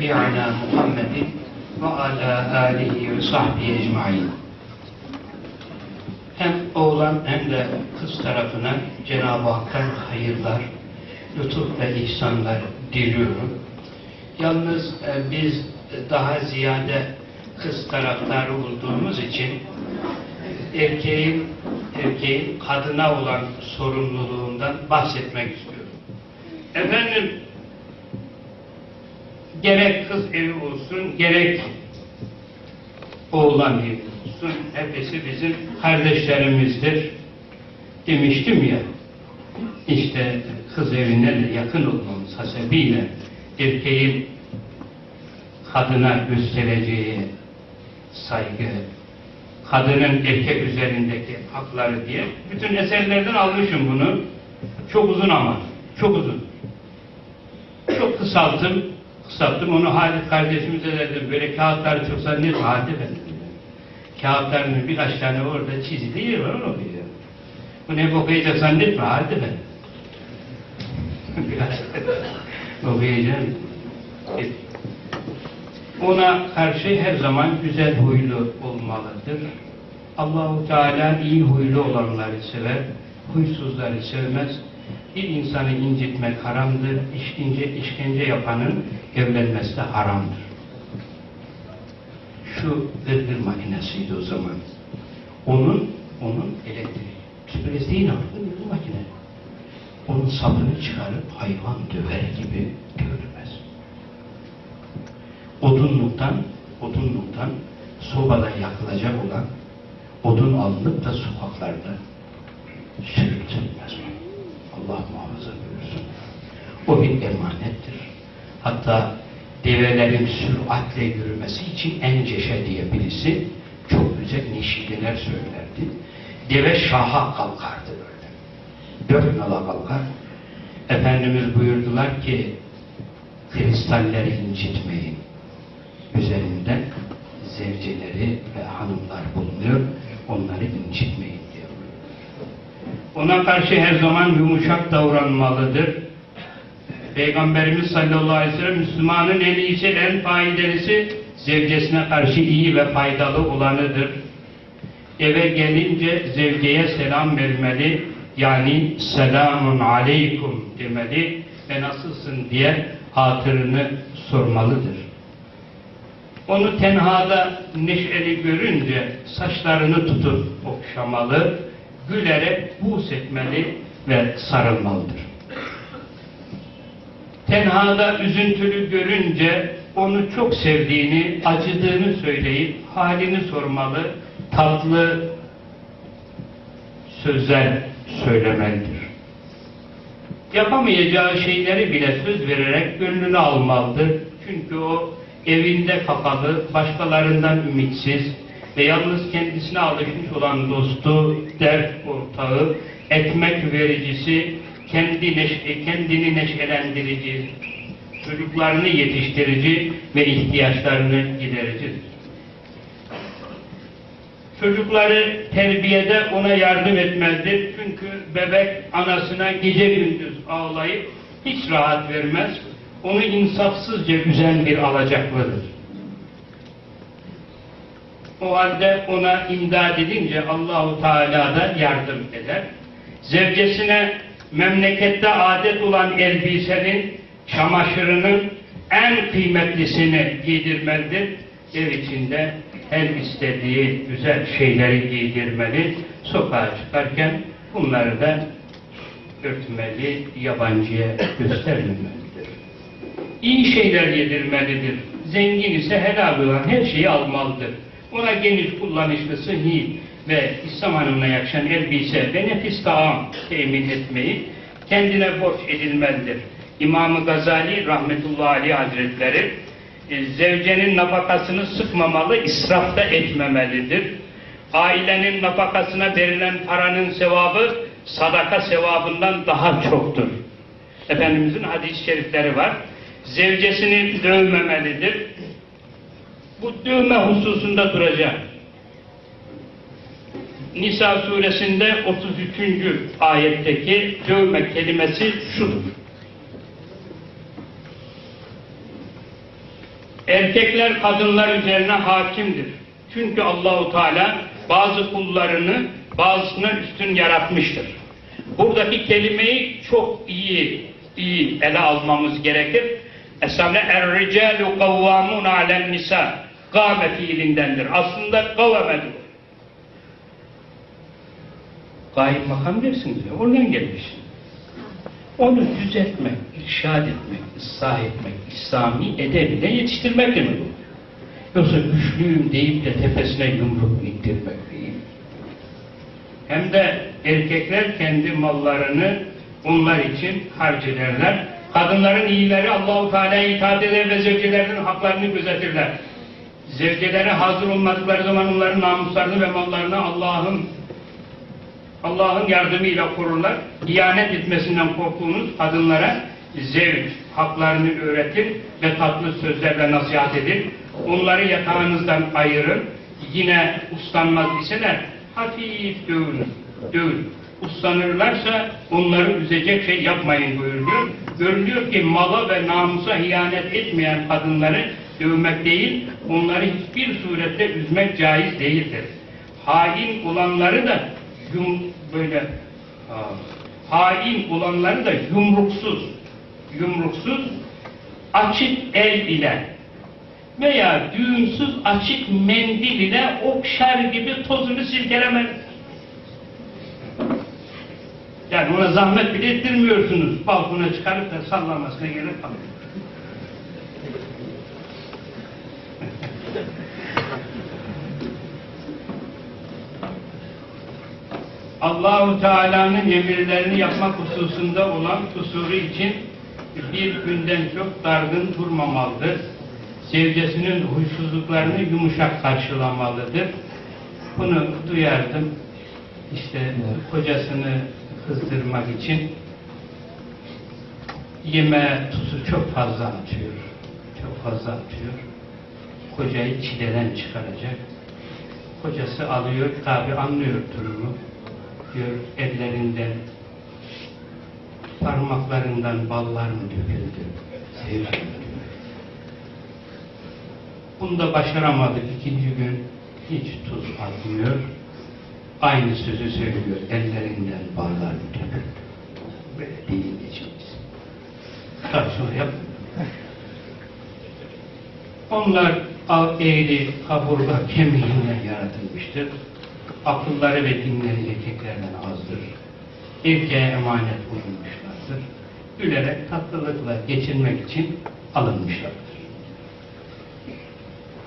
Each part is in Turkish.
şefi'ana Muhammedin ve ala alihi ve sahbihi. Hem oğlan hem de kız tarafına Cenab-ı Hak'tan hayırlar, lütuf ve ihsanlar diliyorum. Yalnız e, biz daha ziyade kız taraftarı olduğumuz için erkeğin erkeğin kadına olan sorumluluğundan bahsetmek istiyorum. Efendim gerek kız evi olsun gerek oğlan evi olsun hepsi bizim kardeşlerimizdir demiştim ya işte kız evine de yakın olmamız hasebiyle erkeğin kadına göstereceği saygı, kadının erkek üzerindeki hakları diye bütün eserlerden almışım bunu. Çok uzun ama, çok uzun. Çok kısalttım, kısalttım. Onu Halit kardeşimize dedim, böyle kağıtlar çıksa ne Halit efendim. Kağıtlarının birkaç tane orada çizili yer var, onu okuyor. Bu ne okuyacak zannetme Halit efendim. Okuyacağım. Ona karşı her zaman güzel huylu olmalıdır. Allahu Teala iyi huylu olanları sever, huysuzları sevmez. Bir insanı incitmek haramdır, işkence, işkence yapanın evlenmesi de haramdır. Şu gırgır makinesiydi o zaman. Onun, onun elektriği. Süpürgesi değil ama gırgır makine. Onun sapını çıkarıp hayvan döver gibi dövülmez odunluktan, odunluktan sobada yakılacak olan odun alınıp da sokaklarda sürütülmez mi? Allah muhafaza buyursun. O bir emanettir. Hatta develerin süratle yürümesi için enceşe diye birisi çok güzel neşideler söylerdi. Deve şaha kalkardı böyle. Dört nala kalkar. Efendimiz buyurdular ki kristalleri incitmeyin üzerinde zevceleri ve hanımlar bulunuyor. Onları incitmeyin. Ona karşı her zaman yumuşak davranmalıdır. Peygamberimiz sallallahu aleyhi ve sellem Müslümanın en iyisi, en faydalısı zevcesine karşı iyi ve faydalı olanıdır. Eve gelince zevceye selam vermeli. Yani selamun aleykum demeli ve nasılsın diye hatırını sormalıdır. Onu tenhada neşeli görünce saçlarını tutup okşamalı, gülerek buğz etmeli ve sarılmalıdır. Tenhada üzüntülü görünce onu çok sevdiğini, acıdığını söyleyip halini sormalı, tatlı sözler söylemelidir. Yapamayacağı şeyleri bile söz vererek gönlünü almalıdır. Çünkü o evinde kapalı, başkalarından ümitsiz ve yalnız kendisine alışmış olan dostu, dert ortağı, ekmek vericisi, kendi neşe, kendini neşelendirici, çocuklarını yetiştirici ve ihtiyaçlarını gidericidir. Çocukları terbiyede ona yardım etmelidir. Çünkü bebek anasına gece gündüz ağlayıp hiç rahat vermez onu insafsızca üzen bir alacaklıdır. O halde ona imdad edince Allahu Teala da yardım eder. Zevcesine memlekette adet olan elbisenin, çamaşırının en kıymetlisini giydirmelidir. Ev içinde her istediği güzel şeyleri giydirmeli. Sokağa çıkarken bunları da örtmeli, yabancıya göstermemeli iyi şeyler yedirmelidir. Zengin ise helal olan her şeyi almalıdır. Ona geniş kullanışlı sıhhi ve İslam hanımına yakışan elbise ve nefis taam temin etmeyi kendine borç edilmelidir. İmam-ı Gazali rahmetullahi aleyh hazretleri e, zevcenin nafakasını sıkmamalı, israfta etmemelidir. Ailenin nafakasına verilen paranın sevabı sadaka sevabından daha çoktur. Efendimizin hadis-i şerifleri var zevcesini dövmemelidir. Bu dövme hususunda duracak. Nisa suresinde 33. ayetteki dövme kelimesi şudur. Erkekler kadınlar üzerine hakimdir. Çünkü Allahu Teala bazı kullarını bazısına üstün yaratmıştır. Buradaki kelimeyi çok iyi iyi ele almamız gerekir. Esame er-ricalu kavvamun alen nisa. Kâme fiilindendir. Aslında kavamedir. Gayb makam dersiniz ya. Oradan gelmiş. Onu düzeltmek, irşad etmek, ıslah etmek, İslami edebiyle yetiştirmek demek olur. Yoksa güçlüyüm deyip de tepesine yumruk indirmek değil. Hem de erkekler kendi mallarını onlar için harcederler. Kadınların iyileri Allahu Teala'ya itaat eder ve zevcelerinin haklarını gözetirler. Zevceleri hazır olmadıkları zaman onların namuslarını ve mallarını Allah'ın Allah'ın yardımıyla korurlar. İhanet etmesinden korktuğunuz kadınlara zevç haklarını öğretir ve tatlı sözlerle nasihat edin. Onları yatağınızdan ayırın. Yine uslanmaz iseler hafif dövün. Dövün. Uslanırlarsa onları üzecek şey yapmayın buyuruyor. Görülüyor ki mala ve namusa hiyanet etmeyen kadınları dövmek değil, onları hiçbir surette üzmek caiz değildir. Hain olanları da yum, böyle ha, hain olanları da yumruksuz yumruksuz açık el ile veya düğümsüz açık mendil ile okşar gibi tozunu silkelemez. Yani ona zahmet bile ettirmiyorsunuz. Balkona çıkarıp da sallamasına gerek kalmıyor. Allahu Teala'nın emirlerini yapmak hususunda olan kusuru için bir günden çok dargın durmamalıdır. Sevcesinin huysuzluklarını yumuşak karşılamalıdır. Bunu duyardım. İşte kocasını kızdırmak için yeme tuzu çok fazla atıyor. Çok fazla atıyor. Kocayı çileden çıkaracak. Kocası alıyor, tabi anlıyor durumu. Diyor ellerinden parmaklarından ballar mı döküldü? Sevgilim diyor. Bunda başaramadık. İkinci gün hiç tuz atmıyor. Aynı sözü söylüyor. Ellerinden ballar mı döküldü? Böyle değil geçiniz karşına yap onlar eğri kaburga kemiğinden yaratılmıştır akılları ve dinleri erkeklerden azdır. Erkeğe emanet bulunmuşlardır. Gülerek tatlılıkla geçinmek için alınmışlardır.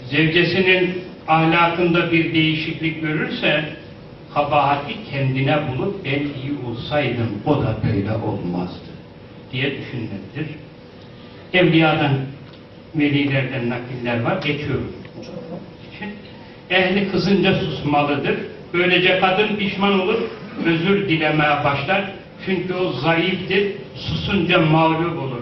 Zevcesinin ahlakında bir değişiklik görürse kabahati kendine bulup ben iyi olsaydım o da böyle olmazdı diye düşünmelidir. Evliyadan, velilerden nakiller var. Geçiyorum. için ehli kızınca susmalıdır. Böylece kadın pişman olur, özür dilemeye başlar. Çünkü o zayıftır, susunca mağlup olur.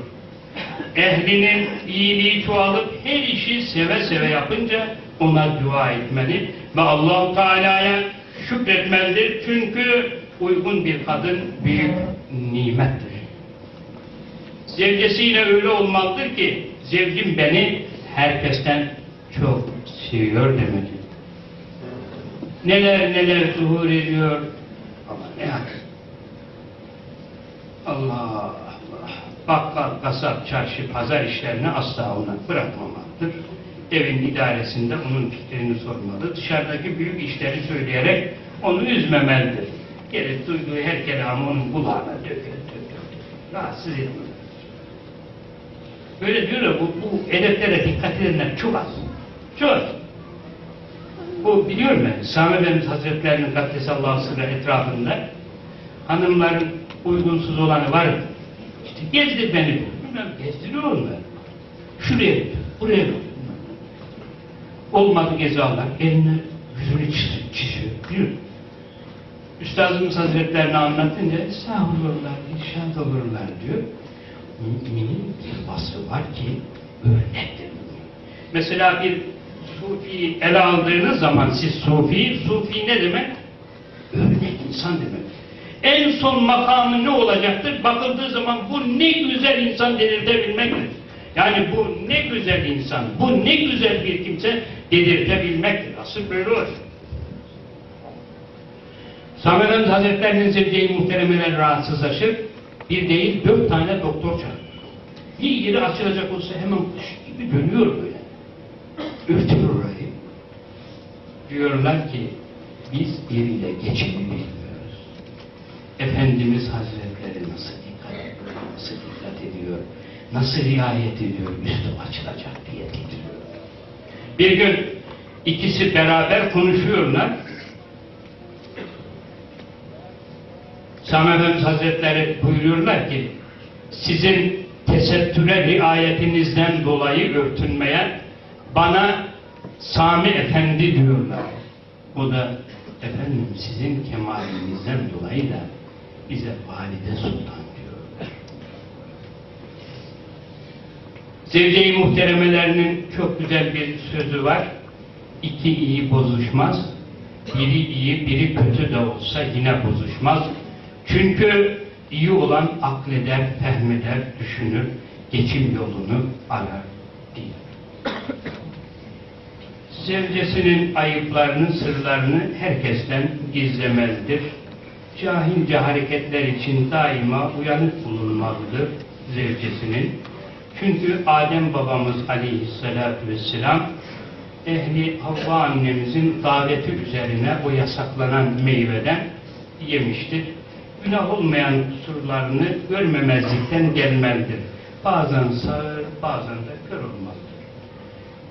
Ehlinin iyiliği çoğalıp her işi seve seve yapınca ona dua etmeli ve Allahu Teala'ya şükretmelidir. Çünkü uygun bir kadın büyük nimettir. Zevcesiyle öyle olmalıdır ki zevcim beni herkesten çok seviyor demeli neler neler zuhur ediyor ama ne Allah Allah bakkal, kasap, çarşı, pazar işlerini asla ona bırakmamalıdır. Evin idaresinde onun fikrini sormalı. Dışarıdaki büyük işleri söyleyerek onu üzmemelidir. Gelip duyduğu her kelamı onun kulağına döküyor. Rahatsız etmiyor. Böyle diyorlar bu, bu edeplere dikkat edenler çok az. Çok az. Bu biliyorum ben. Sami Efendimiz Hazretlerinin Kaddesallahu sırrı etrafında hanımların uygunsuz olanı var. İşte gezdir beni. Bilmem gezdiriyor onlar. Şuraya buraya gidiyor. Olmadı gezi Allah. Eline yüzünü çiziyor, çiziyor. Biliyor musun? Üstadımız Hazretlerini anlatınca olurlar, irşad olurlar diyor. Müminin bir vasfı var ki örnektir. Mesela bir Sufi ele aldığınız zaman siz Sufi, Sufi ne demek? Örnek insan demek. En son makamı ne olacaktır? Bakıldığı zaman bu ne güzel insan dedirtebilmektir. Yani bu ne güzel insan, bu ne güzel bir kimse dedirtebilmektir. Asıl böyle olur. Sami Efendi Hazretleri'nin sevdiği muhteremeler rahatsızlaşır. Bir değil dört tane doktor çağırır. Bir yeri açılacak olsa hemen gibi dönüyor böyle. Ürtüyor orayı. Diyorlar ki biz biriyle geçimi bilmiyoruz. Efendimiz Hazretleri nasıl dikkat ediyor, nasıl dikkat ediyor, nasıl riayet ediyor, üstü açılacak diye titriyor. Bir gün ikisi beraber konuşuyorlar. Sami Efendimiz Hazretleri buyuruyorlar ki sizin tesettüre riayetinizden dolayı örtünmeye bana Sami Efendi diyorlar. O da efendim sizin kemalinizden dolayı da bize Valide Sultan diyor. Zevce-i muhteremelerinin çok güzel bir sözü var. İki iyi bozuşmaz. Biri iyi, biri kötü de olsa yine bozuşmaz. Çünkü iyi olan akleder, fehmeder, düşünür, geçim yolunu arar diye. Zevcesinin ayıplarını, sırlarını herkesten gizlemelidir. Cahilce hareketler için daima uyanık bulunmalıdır zevcesinin. Çünkü Adem babamız aleyhissalatü vesselam ehli Havva annemizin daveti üzerine o yasaklanan meyveden yemiştir. Günah olmayan kusurlarını görmemezlikten gelmelidir. Bazen sağır, bazen de kör olmalıdır.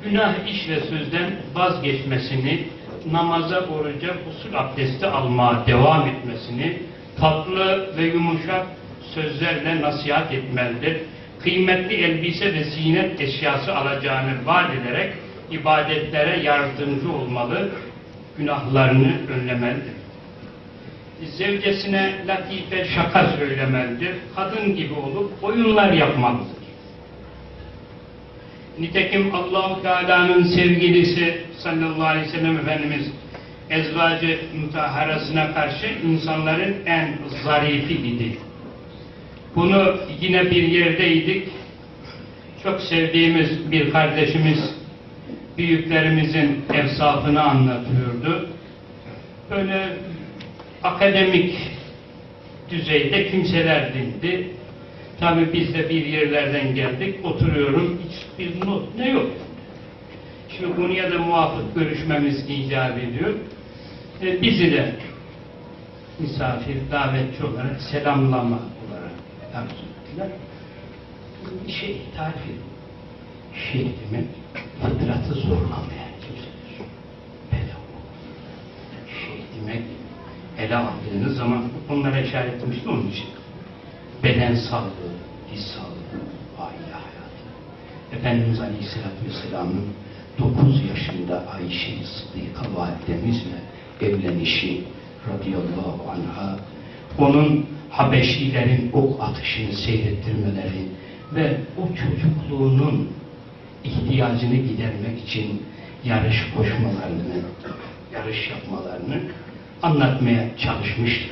Günah iş ve sözden vazgeçmesini, namaza, oruca, usul abdesti almaya devam etmesini, tatlı ve yumuşak sözlerle nasihat etmelidir. Kıymetli elbise ve zinet eşyası alacağını vaat ederek ibadetlere yardımcı olmalı, günahlarını önlemelidir. Zevcesine latife şaka söylemelidir. Kadın gibi olup oyunlar yapmalıdır. Nitekim Allahu Teala'nın sevgilisi sallallahu aleyhi ve sellem Efendimiz ezvacı mutaharasına karşı insanların en zarifi idi. Bunu yine bir yerdeydik. Çok sevdiğimiz bir kardeşimiz büyüklerimizin efsafını anlatıyordu. Böyle akademik düzeyde kimseler dindi. Tabi biz de bir yerlerden geldik, oturuyorum, hiçbir not ne yok. Şimdi konuya da muvafık görüşmemiz icap ediyor. E, bizi de misafir, davetçi olarak selamlama olarak arzu ettiler. Şey tarif edin. Şey demek, fıtratı zorlamayan kimsedir. Pedagog. Şey demek, ele aldığınız zaman onlara işaret etmiştim onun için beden sağlığı, diz sağlığı, aile hayatı. Efendimiz Aleyhisselatü Vesselam'ın 9 yaşında Ayşe-i Sıddıka validemizle evlenişi radıyallahu anha, onun Habeşilerin ok atışını seyrettirmeleri ve o çocukluğunun ihtiyacını gidermek için yarış koşmalarını, yarış yapmalarını anlatmaya çalışmıştır.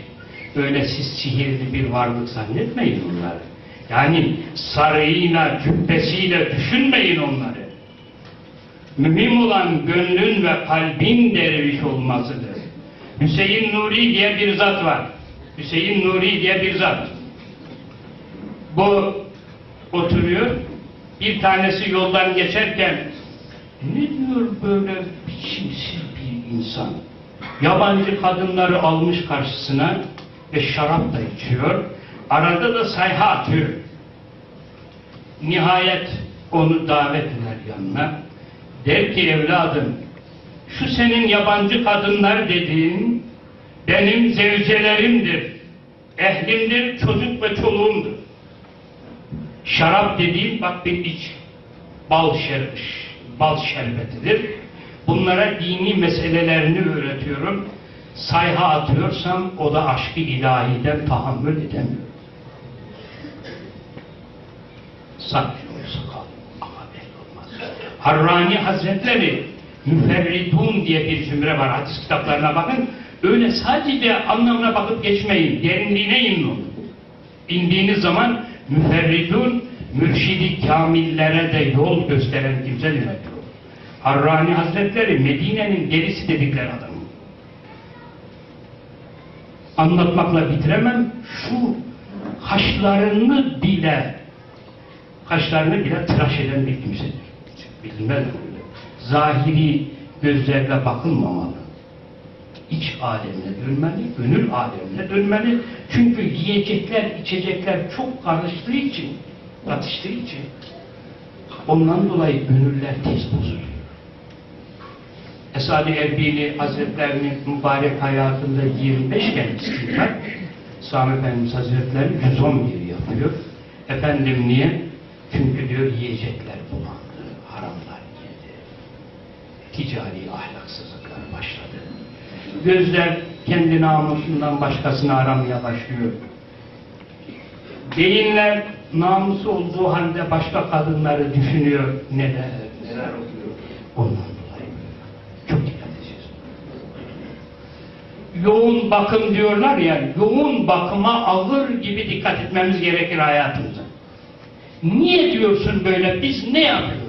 Öyle siz sihirli bir varlık zannetmeyin onları. Yani sarığıyla, cübbesiyle düşünmeyin onları. Mühim olan gönlün ve kalbin derviş olmasıdır. Hüseyin Nuri diye bir zat var. Hüseyin Nuri diye bir zat. Bu oturuyor. Bir tanesi yoldan geçerken ne diyor böyle biçimsiz bir insan? Yabancı kadınları almış karşısına ve şarap da içiyor. Arada da sayha atıyor. Nihayet onu davet eder yanına. Der ki evladım, şu senin yabancı kadınlar dediğin benim zevcelerimdir, ehlimdir, çocuk ve çoluğumdur. Şarap dediğim bak bir iç, bal, şer, bal şerbetidir. Bunlara dini meselelerini öğretiyorum sayha atıyorsam o da aşkı ilahiden tahammül edemiyor. Saç olsa kal ama belli olmaz. Harrani Hazretleri Müferridun diye bir cümle var. Hadis kitaplarına bakın. Öyle sadece anlamına bakıp geçmeyin. Derinliğine inin onu. İndiğiniz zaman müferridun, mürşidi kamillere de yol gösteren kimse demektir o. Harrani Hazretleri Medine'nin delisi dedikleri adam. Anlatmakla bitiremem. Şu kaşlarını bile kaşlarını bile tıraş eden bir kimsedir. Bilmez öyle. Zahiri gözlerle bakılmamalı. İç alemine dönmeli, gönül alemine dönmeli. Çünkü yiyecekler, içecekler çok karıştığı için, atıştığı için ondan dolayı gönüller tez bozuluyor. Esad-ı Erbili Hazretlerinin mübarek hayatında 25 kere istiğfar, Sami Efendimiz Hazretleri 111 yapıyor. Efendim niye? Çünkü diyor yiyecekler bulandı, haramlar girdi. Ticari ahlaksızlıklar başladı. Gözler kendi namusundan başkasını aramaya başlıyor. Beyinler namusu olduğu halde başka kadınları düşünüyor. Neler, neler oluyor? Ondan dolayı çok dikkat edeceğiz. Yoğun bakım diyorlar ya, yoğun bakıma ağır gibi dikkat etmemiz gerekir hayatımıza. Niye diyorsun böyle? Biz ne yapıyoruz?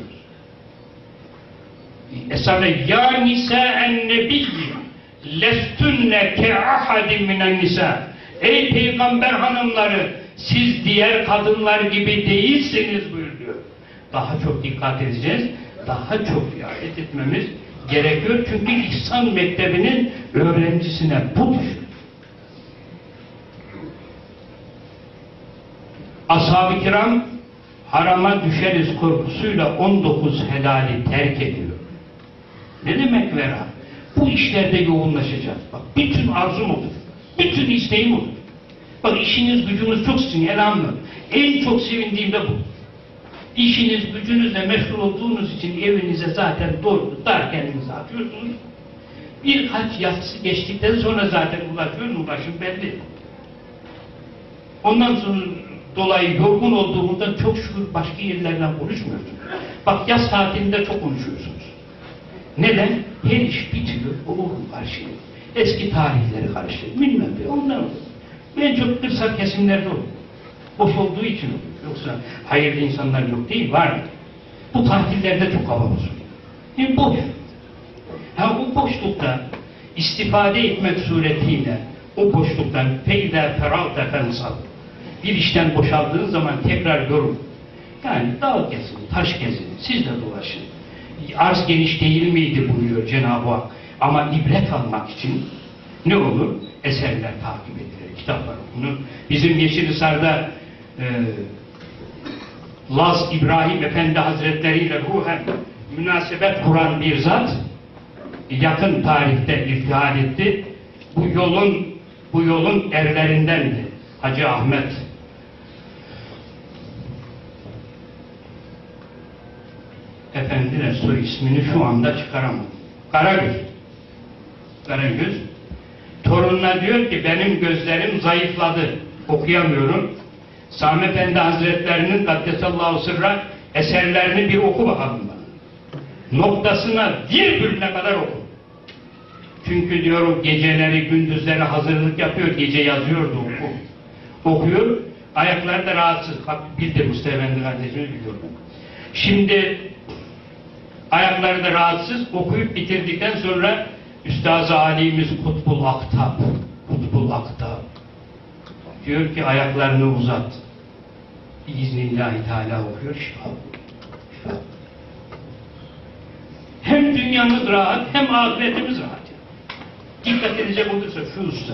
Esame ya nisa'en nebiyyi lestunne ke ahadin minen nisa Ey peygamber hanımları siz diğer kadınlar gibi değilsiniz buyuruyor. Daha çok dikkat edeceğiz. Daha çok riayet etmemiz gerekiyor. Çünkü İhsan Mektebi'nin öğrencisine bu düşüyor. Ashab-ı kiram harama düşeriz korkusuyla 19 helali terk ediyor. Ne demek vera? Bu işlerde yoğunlaşacağız. Bak bütün arzum odur. Bütün isteğim odur. Bak işiniz gücünüz çok sizin elhamdülillah. En çok sevindiğim de bu. İşiniz gücünüzle meşgul olduğunuz için evinize zaten doğru dar kendinizi atıyorsunuz. Birkaç yatsı geçtikten sonra zaten ulaşıyorsun, ulaşım belli. Ondan sonra dolayı yorgun olduğumuzda çok şükür başka yerlerden konuşmuyoruz. Bak yaz tatilinde çok konuşuyorsunuz. Neden? Her iş bitiyor, o ruhum karşılıyor. Eski tarihleri karıştırıyor. Bilmem bir ondan olur. En çok kırsal kesimlerde olur. Boş olduğu için olur. Yoksa hayırlı insanlar yok değil, var. Bu tatillerde çok hava bozuluyor. Yani boş. Ha bu boşlukta istifade etmek suretiyle o boşluktan feyda feralta fensal bir işten boşaldığın zaman tekrar yorum. Yani dağ gezin, taş gezin, siz de dolaşın. Arz geniş değil miydi buyuruyor Cenab-ı Hak. Ama ibret almak için ne olur? Eserler takip edilir, kitaplar okunur. Bizim Yeşilisar'da e, Laz İbrahim Efendi Hazretleri ile ruhen münasebet kuran bir zat yakın tarihte irtihal etti. Bu yolun bu yolun erlerindendi. Hacı Ahmet Efendinin soy ismini şu anda çıkaramadım. Karagöz. Karagöz. Torununa diyor ki benim gözlerim zayıfladı. Okuyamıyorum. Sami Efendi Hazretlerinin Kaddesallahu sırra eserlerini bir oku bakalım bana. Noktasına virgülüne kadar oku. Çünkü diyor o geceleri gündüzleri hazırlık yapıyor. Gece yazıyordu oku. Okuyor. Ayakları da rahatsız. Bak bir de Mustafa Efendi kardeşimiz biliyor. Şimdi ayakları da rahatsız. Okuyup bitirdikten sonra Üstaz-ı Ali'miz Kutbul Aktab. Kutbul Aktab. Diyor ki ayaklarını uzat. İznillahi Teala okuyor. Şifa. Hem dünyamız rahat hem ahiretimiz rahat. Dikkat edecek olursa şu usta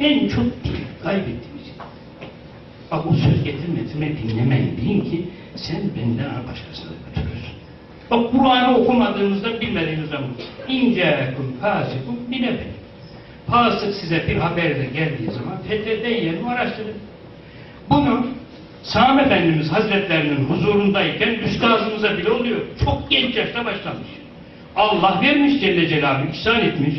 en çok kaybettiğimiz. Bak o söz getirmediğime dinlemeyin. Deyin ki sen benden başkasına götürürsün. Bak Kur'an'ı okumadığınızda bilmediğiniz zaman incekum fasikum bilemeyin. Fasık size bir haberle geldiği zaman fetheden yerini araştırın. Bunu Sami Efendimiz Hazretlerinin huzurundayken üstazımıza bile oluyor. Çok genç yaşta başlamış. Allah vermiş Celle Celaluhu, ihsan etmiş.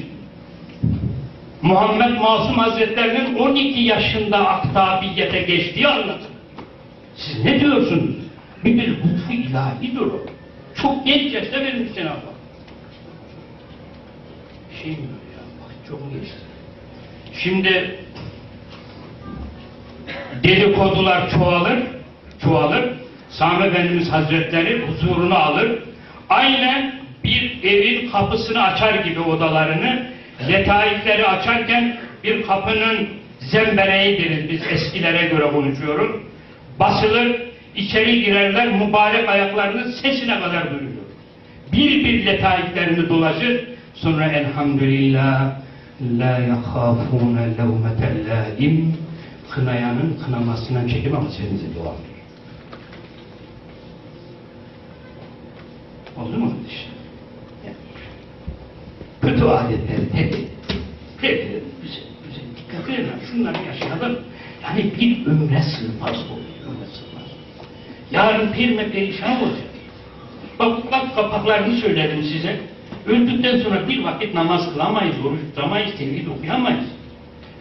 Muhammed Masum Hazretlerinin 12 yaşında aktabiyete geçtiği anlatılır. Siz ne diyorsunuz? Bir bir lütfu ilahidir o. Çok genç yaşta vermiş Cenab-ı Hak. Şey ya? Bak çok geçti? Şimdi dedikodular çoğalır, çoğalır. Sami Efendimiz Hazretleri huzurunu alır. Aynen bir evin kapısını açar gibi odalarını, letaifleri açarken bir kapının zembereği deriz biz eskilere göre konuşuyorum. Basılır, içeri girerler, mübarek ayaklarının sesine kadar duyulur. Bir bir letaiflerini dolaşır, sonra elhamdülillah la yahafune levmetel laim kınayanın kınamasından çekememesinizi duvar. Oldu mu kardeşim? Kötü adetleri. Bize, bize dikkat edin. Şunları yaşayalım. Yani bir ömre sığmaz bu. Ömre sığmaz. Yarın pirme perişan olacak. Bak, bak kapaklarını söyledim size. Öldükten sonra bir vakit namaz kılamayız, oruç tutamayız, tevhid okuyamayız.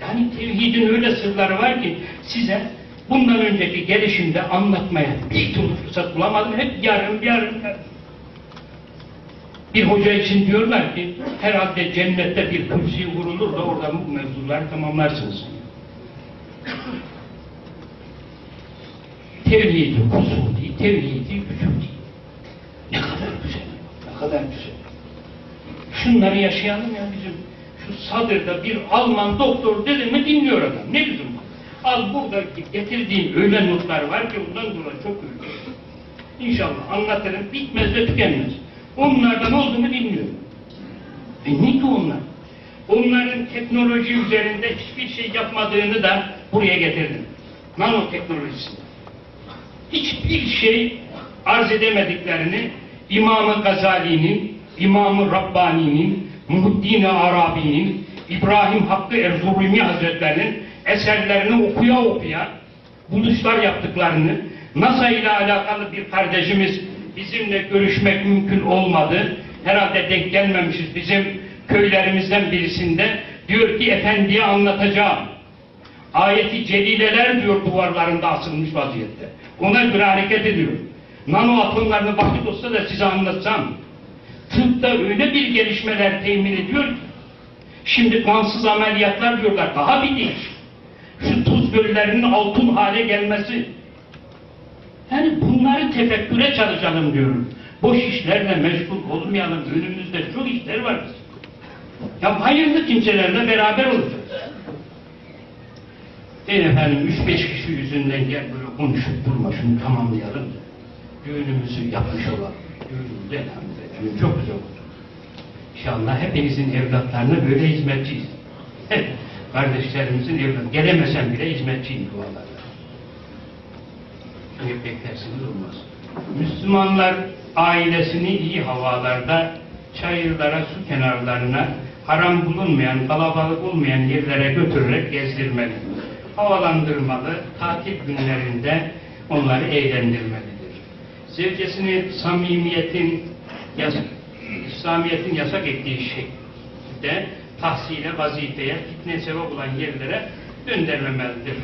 Yani tevhidin öyle sırları var ki size bundan önceki gelişimde anlatmaya bir türlü fırsat bulamadım. Hep yarın, yarın. Bir hoca için diyorlar ki herhalde cennette bir kürsi vurulur da orada bu mevzuları tamamlarsınız. Tevhidi husuli, tevhidi vücudi. Ne kadar güzel, ne kadar güzel. Şunları yaşayalım ya bizim. Şu sadırda bir Alman doktor dedi mi dinliyor adam. Ne lüzum var? Al burada getirdiğim öyle notlar var ki ondan dolayı çok ürküyor. İnşallah anlatırım bitmez de tükenmez. Onlardan oldu mu dinliyorum. E ne ki onlar? Onların teknoloji üzerinde hiçbir şey yapmadığını da buraya getirdim. Nanoteknolojisinde. Hiçbir şey arz edemediklerini İmam-ı Gazali'nin, İmam-ı Rabbani'nin, Muhiddin-i Arabi'nin, İbrahim Hakkı Erzurumi Hazretlerinin eserlerini okuya okuya buluşlar yaptıklarını, NASA ile alakalı bir kardeşimiz bizimle görüşmek mümkün olmadı. Herhalde denk gelmemişiz bizim köylerimizden birisinde. Diyor ki efendiye anlatacağım. Ayeti celileler diyor duvarlarında asılmış vaziyette. Ona göre hareket ediyor. Nano atomlarını vakit olsa da size anlatsam. Tıpta öyle bir gelişmeler temin ediyor ki. Şimdi kansız ameliyatlar diyorlar daha bir değiş. Şu tuz göllerinin altın hale gelmesi. Yani bunları tefekküre çalışalım diyorum. Boş işlerle meşgul olmayalım. Önümüzde çok işler var. Ya hayırlı kimselerle beraber olacağız. Değil efendim, üç beş kişi yüzünden gel böyle konuşup durma şunu tamamlayalım. Düğünümüzü yapmış olalım. Düğünümüzü elhamdülillah. Düğün çok güzel oldu. İnşallah hepinizin evlatlarına böyle hizmetçiyiz. Kardeşlerimizin evlatları. Gelemesem bile hizmetçiyim dualarla. Hep beklersiniz olmaz. Müslümanlar ailesini iyi havalarda çayırlara, su kenarlarına haram bulunmayan, kalabalık olmayan yerlere götürerek gezdirmeli. Havalandırmalı, tatil günlerinde onları eğlendirmelidir. Zevcesini samimiyetin, yas İslamiyet'in yasak ettiği şekilde tahsile, vazifeye, fitne sebep olan yerlere göndermemelidir.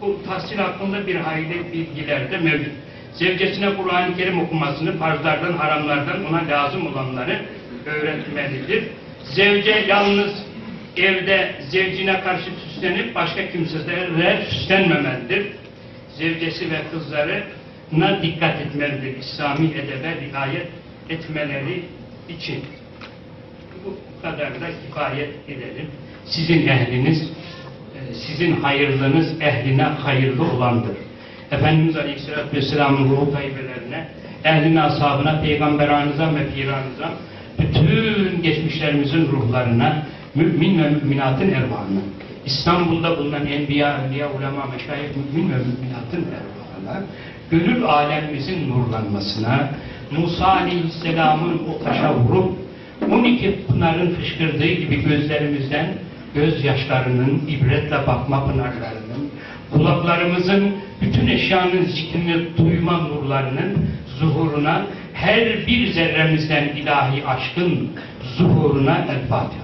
Bu tahsil hakkında bir hayli bilgiler de mevcut. Zevcesine Kur'an-ı Kerim okumasını, farzlardan, haramlardan ona lazım olanları öğretmelidir. Zevce yalnız evde zevcine karşı süslenip başka kimselere süslenmemelidir. Zevcesi ve kızlarına dikkat etmelidir. İslami edebe riayet etmeleri için. Bu kadar da kifayet edelim. Sizin ehliniz, e, sizin hayırlınız ehline hayırlı olandır. Efendimiz Aleyhisselatü Vesselam'ın ruh tayyibelerine, ehline, ashabına, peygamberanıza ve piranıza, bütün geçmişlerimizin ruhlarına, mümin ve müminatın ervahına, İstanbul'da bulunan enbiya, enbiya, ulema, meşayih, mümin ve müminatın ervahına, gönül alemimizin nurlanmasına, Musa Aleyhisselam'ın o taşa vurup 12 pınarın fışkırdığı gibi gözlerimizden gözyaşlarının, ibretle bakma pınarlarının, kulaklarımızın bütün eşyanın zikrini duyma nurlarının zuhuruna, her bir zerremizden ilahi aşkın zuhuruna El Fatiha.